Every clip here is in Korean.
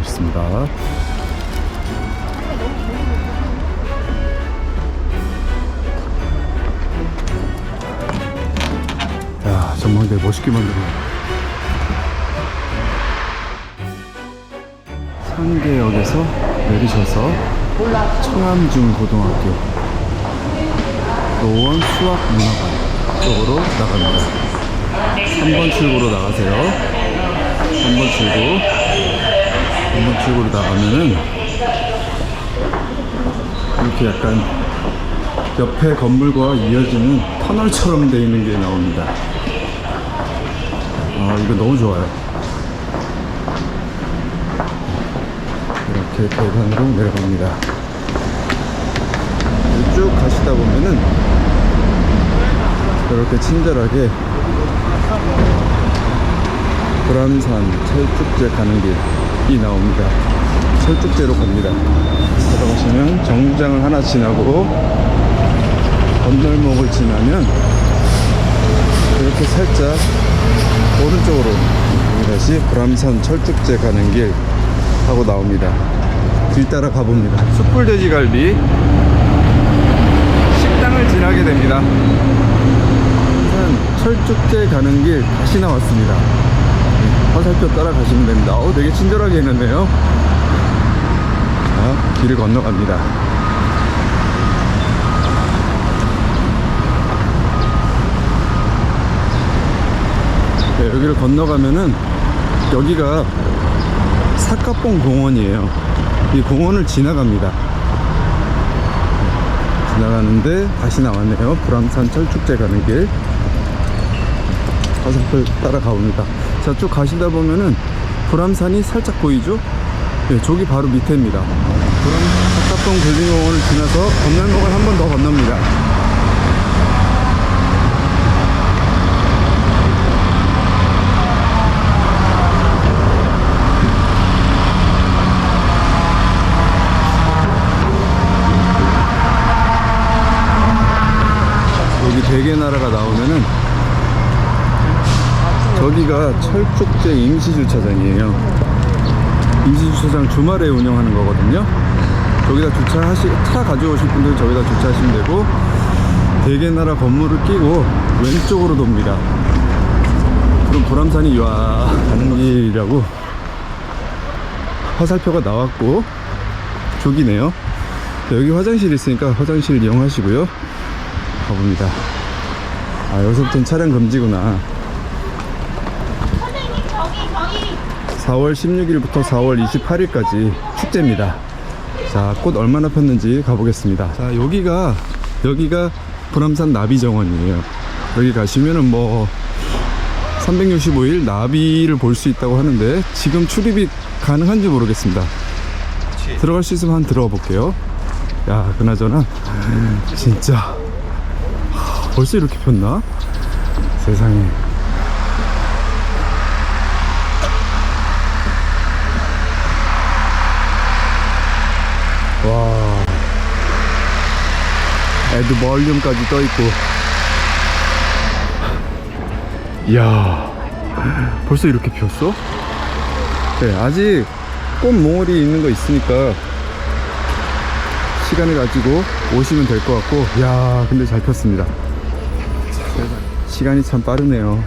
멋있습니다. 야, 전망대 멋있게 만들어. 상계역에서 내리셔서 청암중 고등학교 노원 수학문화관 쪽으로 나갑니다. 3번 출구로 나가세요. 3번 출구. 3번 출구로 나가면은 이렇게 약간 옆에 건물과 이어지는 터널처럼 되어 있는 게 나옵니다. 아, 이거 너무 좋아요. 이렇게 계단으로 내려갑니다. 쭉 가시다 보면은 이렇게 친절하게 불암산 철쭉제 가는 길 이 나옵니다. 철쭉제로 갑니다. 들어가시면 정류장을 하나 지나고 건널목을 지나면 이렇게 살짝 오른쪽으로 다시 불암산 철쭉제 가는 길 하고 나옵니다. 뒤 따라 가봅니다. 숯불돼지갈비 식당을 지나게 됩니다. 철쭉제 가는 길 다시 나왔습니다. 네, 화살표 따라가시면 됩니다. 어, 되게 친절하게 했는데요. 자, 길을 건너갑니다. 네, 여기를 건너가면은 여기가 사카봉 공원이에요. 이 공원을 지나갑니다. 지나가는데 다시 나왔네요. 불암산 철쭉제 가는 길. 화살표 따라가 봅니다. 자, 쭉 가시다 보면은 불암산이 살짝 보이죠? 네, 저기 바로 밑에입니다. 불암 사카봉 골든공원을 지나서 건널목을 한 번 더 건넙니다. 여기 대게나라가 나오면 은 저기가 철쭉제 임시주차장이에요. 임시주차장 주말에 운영하는 거거든요. 저기다 주차하시, 차 가져오실 분들 저기다 주차하시면 되고, 대게나라 건물을 끼고 왼쪽으로 돕니다. 그럼 보람산이 와 가는 길이라고 화살표가 나왔고, 저기네요. 여기 화장실 있으니까 화장실 이용하시고요. 가봅니다. 아, 여기서부터는 차량 금지구나. 선생님 저기 저기 4월 16일부터 4월 28일까지 축제입니다. 자, 꽃 얼마나 폈는지 가보겠습니다. 자, 여기가, 여기가 불암산 나비정원이에요. 여기 가시면은 뭐, 365일 나비를 볼 수 있다고 하는데, 지금 출입이 가능한지 모르겠습니다. 들어갈 수 있으면 한 들어가 볼게요. 야, 그나저나, 진짜, 하, 벌써 이렇게 폈나? 세상에. 애드 멀륨까지 떠 있고. 이야. 벌써 이렇게 피었어? 네, 아직 꽃 몽울이 있는 거 있으니까 시간을 가지고 오시면 될 것 같고. 야, 근데 잘 폈습니다. 시간이 참 빠르네요.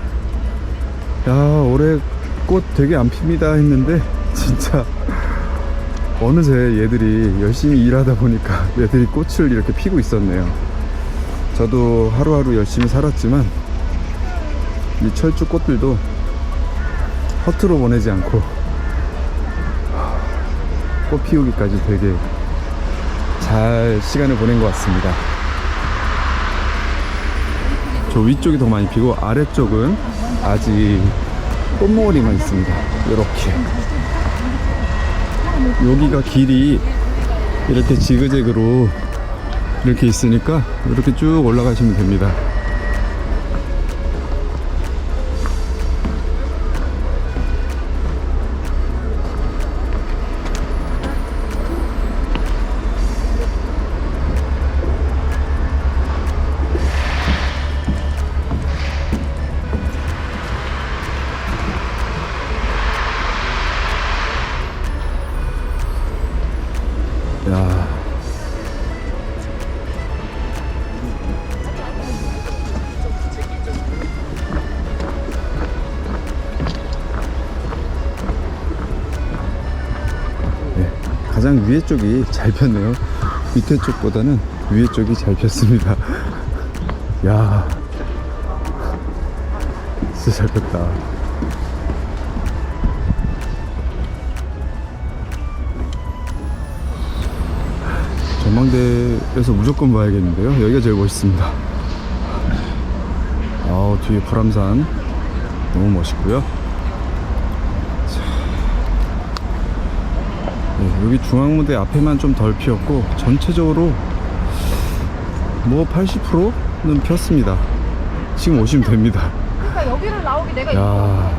야, 올해 꽃 되게 안 핍니다 했는데 진짜 어느새 얘들이 열심히 일하다 보니까 얘들이 꽃을 이렇게 피고 있었네요. 저도 하루하루 열심히 살았지만 이 철쭉 꽃들도 허투루 보내지 않고 꽃 피우기까지 되게 잘 시간을 보낸 것 같습니다. 저 위쪽이 더 많이 피고 아래쪽은 아직 꽃모리만 있습니다. 이렇게. 여기가 길이 이렇게 지그재그로 이렇게 있으니까 이렇게 쭉 올라가시면 됩니다. 야. 네, 가장 위에 쪽이 잘 폈네요. 밑에 쪽보다는 위에 쪽이 잘 폈습니다. 야, 진짜 잘 폈다. 전망대에서 무조건 봐야겠는데요. 여기가 제일 멋있습니다. 아우 뒤에 불암산 너무 멋있고요. 자. 네, 여기 중앙무대 앞에만 좀 덜 피었고 전체적으로 뭐 80%는 폈습니다. 지금 오시면 됩니다. 그러니까 여기를 나오기 내가 야.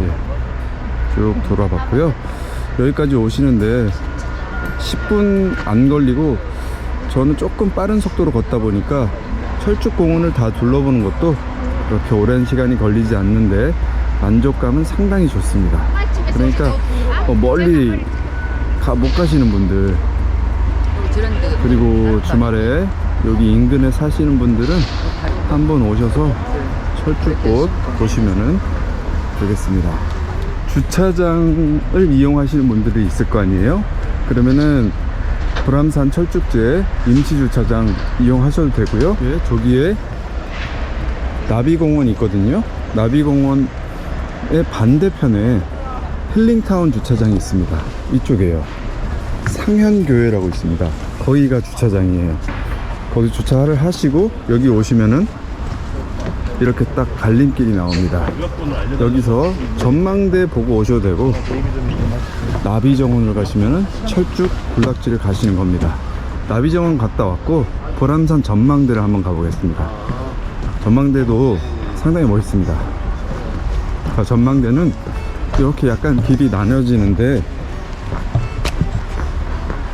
예. 쭉 돌아봤고요. 여기까지 오시는데 10분 안 걸리고 저는 조금 빠른 속도로 걷다 보니까 철쭉공원을 다 둘러보는 것도 그렇게 오랜 시간이 걸리지 않는데 만족감은 상당히 좋습니다. 그러니까 어, 멀리 가, 못 가시는 분들 그리고 주말에 여기 인근에 사시는 분들은 한번 오셔서 철쭉꽃 보시면은 되겠습니다. 주차장을 이용하시는 분들이 있을 거 아니에요? 그러면은 불암산 철쭉제 임시 주차장 이용하셔도 되고요. 예, 저기에 나비공원 있거든요. 나비공원의 반대편에 힐링타운 주차장이 있습니다. 이쪽에요. 상현교회라고 있습니다. 거기가 주차장이에요. 거기 주차를 하시고 여기 오시면은 이렇게 딱 갈림길이 나옵니다. 여기서 전망대 보고 오셔도 되고 나비정원을 가시면은 철쭉 군락지를 가시는 겁니다. 나비정원 갔다 왔고 보람산 전망대를 한번 가보겠습니다. 전망대도 상당히 멋있습니다. 자, 전망대는 이렇게 약간 길이 나눠지는데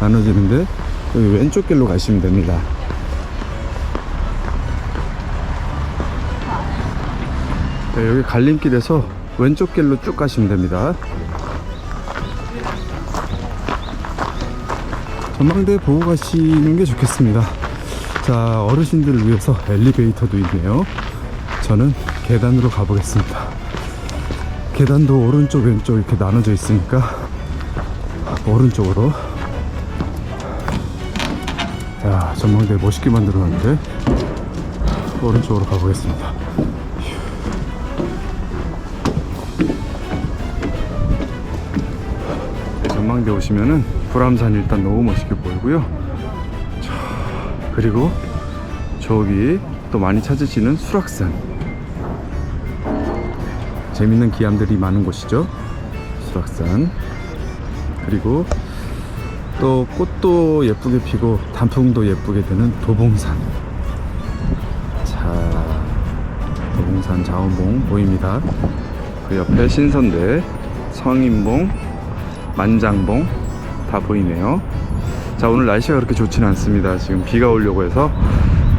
나눠지는데 여기 왼쪽 길로 가시면 됩니다. 네, 여기 갈림길에서 왼쪽 길로 쭉 가시면 됩니다. 전망대 보고 가시는 게 좋겠습니다. 자, 어르신들을 위해서 엘리베이터도 있네요. 저는 계단으로 가보겠습니다. 계단도 오른쪽, 왼쪽 이렇게 나눠져 있으니까 오른쪽으로. 자, 전망대 멋있게 만들어 놨는데 오른쪽으로 가보겠습니다. 네, 전망대 오시면은 불암산 일단 너무 멋있게 보이고요. 자, 그리고 저기 또 많이 찾으시는 수락산. 재밌는 기암들이 많은 곳이죠. 수락산. 그리고 또 꽃도 예쁘게 피고 단풍도 예쁘게 되는 도봉산. 자, 도봉산 자원봉 보입니다. 그 옆에 신선대, 성인봉, 만장봉 다 보이네요. 자 오늘 날씨가 그렇게 좋지는 않습니다. 지금 비가 오려고 해서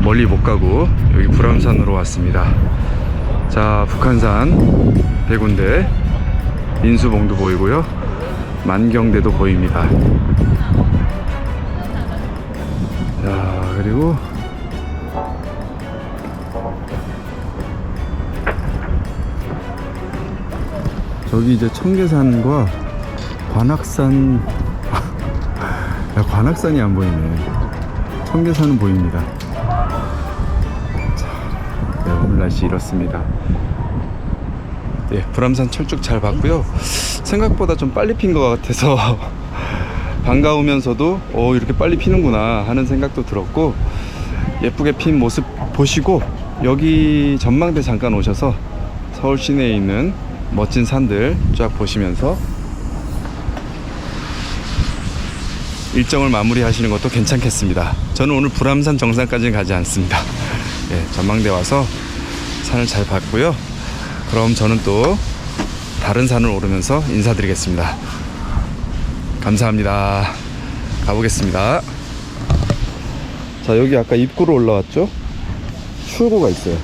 멀리 못 가고 여기 불암산으로 왔습니다. 자 북한산 대군대 인수봉도 보이고요. 만경대도 보입니다. 자 그리고 저기 이제 청계산과 관악산 야, 관악산이 안 보이네. 청계산은 보입니다. 자, 네, 오늘 날씨 이렇습니다. 예, 불암산 철쭉 잘 봤고요. 생각보다 좀 빨리 핀 것 같아서 반가우면서도 어 이렇게 빨리 피는구나 하는 생각도 들었고 예쁘게 핀 모습 보시고 여기 전망대 잠깐 오셔서 서울 시내에 있는 멋진 산들 쫙 보시면서 일정을 마무리 하시는 것도 괜찮겠습니다. 저는 오늘 불암산 정상까지는 가지 않습니다. 예, 전망대 와서 산을 잘 봤고요. 그럼 저는 또 다른 산을 오르면서 인사드리겠습니다. 감사합니다. 가보겠습니다. 자, 여기 아까 입구로 올라왔죠? 출구가 있어요.